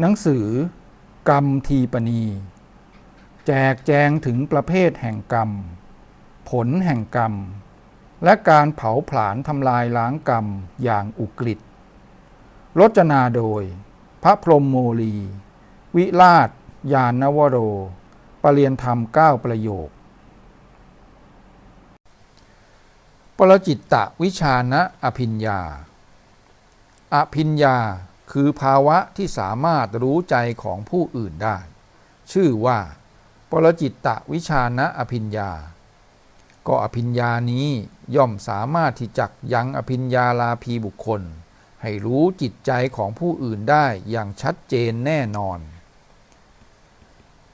หนังสือกรรมทีปณี แจกแจงถึงประเภทแห่งกรรม ผลแห่งกรรม และการเผาผลาญทำลายล้างกรรมอย่างอุกฤษรจนาโดย พระพรหมโมลี วิราช ยานนวโร ปรเรียนธรรมเก้าประโยค ปรจิตตวิชานะอภิญญา อภิญญา คือภาวะที่สามารถรู้ใจของผู้อื่นได้ ชื่อว่า ปรจิตตวิชานะอภิญญา ก็อภิญญานี้ย่อมสามารถที่จักยังอภิญญาลาภีบุคคล ให้รู้จิตใจของผู้อื่นได้อย่างชัดเจนแน่นอน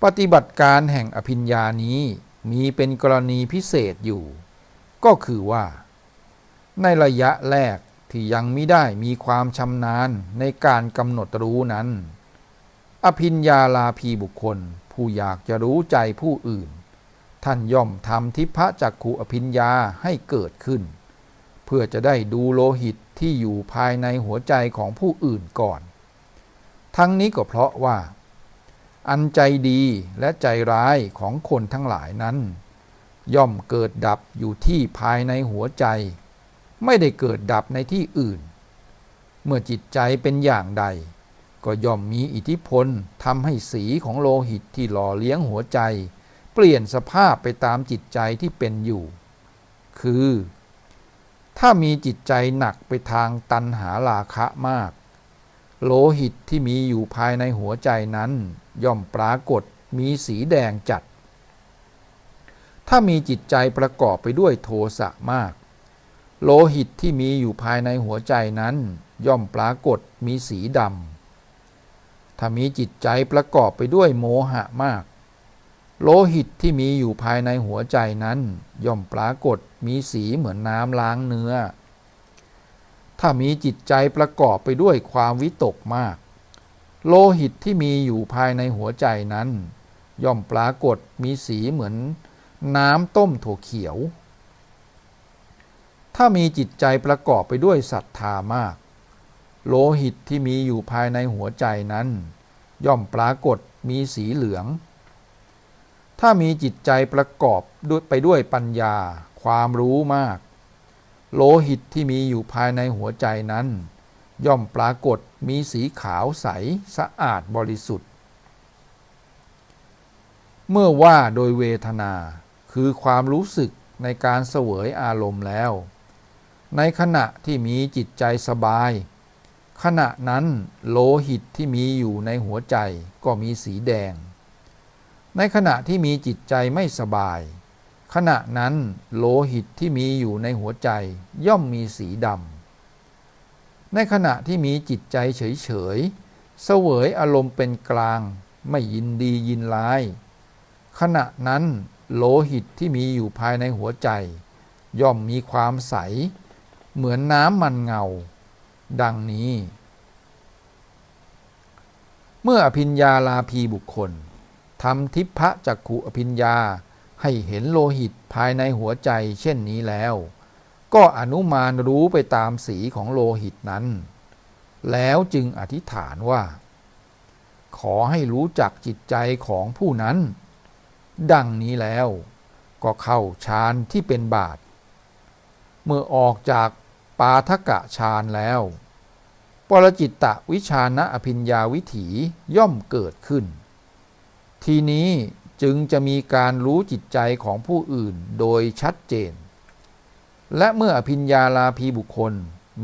ปฏิบัติการแห่งอภิญญานี้มีเป็นกรณีพิเศษอยู่ ก็คือว่า ในระยะแรก ที่ยังไม่ได้มีความชำนาญในการกำหนดรู้นั้น อภิญญาลาภีบุคคล ผู้อยากจะรู้ใจผู้อื่น ท่านย่อมทำทิพะจักขุอภิญญาให้เกิดขึ้น เพื่อจะได้ดูโลหิตที่อยู่ภายในหัวใจของผู้อื่นก่อน ทั้งนี้ก็เพราะว่า อันใจดีและใจร้ายของคนทั้งหลายนั้น ย่อมเกิดดับอยู่ที่ภายในหัวใจ ไม่ได้เกิดดับในที่อื่น เมื่อจิตใจเป็นอย่างใด ก็ย่อมมีอิทธิพลทำให้สีของโลหิตที่หล่อเลี้ยงหัวใจ เปลี่ยนสภาพไปตามจิตใจที่เป็นอยู่ คือ ถ้ามีจิตใจหนักไปทางตันหาราคะมาก โลหิตที่มีอยู่ภายในหัวใจนั้น ย่อมปรากฏมีสีแดงจัด ถ้ามีจิตใจประกอบไปด้วยโทสะมาก โลหิตที่มีอยู่ภายในหัวใจนั้น ย่อมปรากฏมีสีดำถ้ามีจิตใจประกอบไปด้วยโมหะมาก โลหิตที่มีอยู่ภายในหัวใจนั้น ย่อมปรากฏมีสีเหมือนน้ำล้างเนื้อ ถ้ามีจิตใจประกอบไปด้วยความวิตกมาก โลหิตที่มีอยู่ภายในหัวใจนั้น ย่อมปรากฏมีสีเหมือนน้ำต้มถั่วเขียว ถ้ามีจิตใจประกอบไปด้วยศรัทธามาก โลหิตที่มีอยู่ภายในหัวใจนั้น ย่อมปรากฏมีสีเหลือง ถ้ามีจิตใจประกอบไปด้วยปัญญา ความรู้มาก โลหิตที่มีอยู่ภายในหัวใจนั้น ย่อมปรากฏมีสีขาวใสสะอาดบริสุทธิ์ เมื่อว่าโดยเวทนาคือความรู้สึกในการเสวยอารมณ์แล้ว ในขณะที่มีจิตใจสบาย ขณะนั้นโลหิตที่มีอยู่ในหัวใจก็มีสีแดง ในขณะที่มีจิตใจไม่สบาย ขณะนั้นโลหิตที่มีอยู่ในหัวใจย่อมมีสีดำในขณะที่มีจิตใจเฉยๆเสวยอารมณ์เป็นกลาง ไม่ยินดียินร้าย ขณะนั้นโลหิตที่มีอยู่ภายในหัวใจ ย่อมมีความใส เหมือนน้ำมันเงา ดังนี้ เมื่ออภิญญาลาภีบุคคลทำทิพะจักขุอภิญญาให้เห็นโลหิตภายในหัวใจเช่นนี้แล้ว ก็อนุมานรู้ไปตามสีของโลหิตนั้น แล้วจึงอธิษฐานว่า ขอให้รู้จักจิตใจของผู้นั้น ดังนี้แล้วก็เข้าฌานที่เป็นบาท เมื่อออกจาก ปาทกะฌานแล้ว ปรจิตตวิชานะอภิญญาวิถีย่อมเกิดขึ้น ทีนี้จึงจะมีการรู้จิตใจของผู้อื่นโดยชัดเจน และเมื่ออภิญญาลาภีบุคคล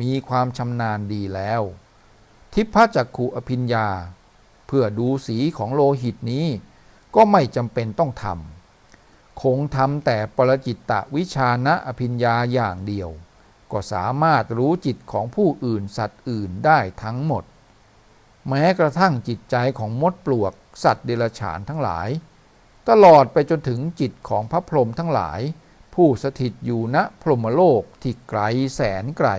มีความชำนาญดีแล้ว ทิพจักขุอภิญญา เพื่อดูสีของโลหิตนี้ ก็ไม่จำเป็นต้องทำคงทำแต่ปรจิตตวิชานะอภิญญาอย่างเดียว ก็สามารถรู้จิตของผู้อื่นสัตว์อื่นได้ทั้งหมด แม้กระทั่งจิตใจของมดปลวก สัตว์เดรัจฉานทั้งหลาย ตลอดไปจนถึงจิตของพระพรหมทั้งหลาย ผู้สถิตอยู่ณพรหมโลกที่ไกลแสนไกล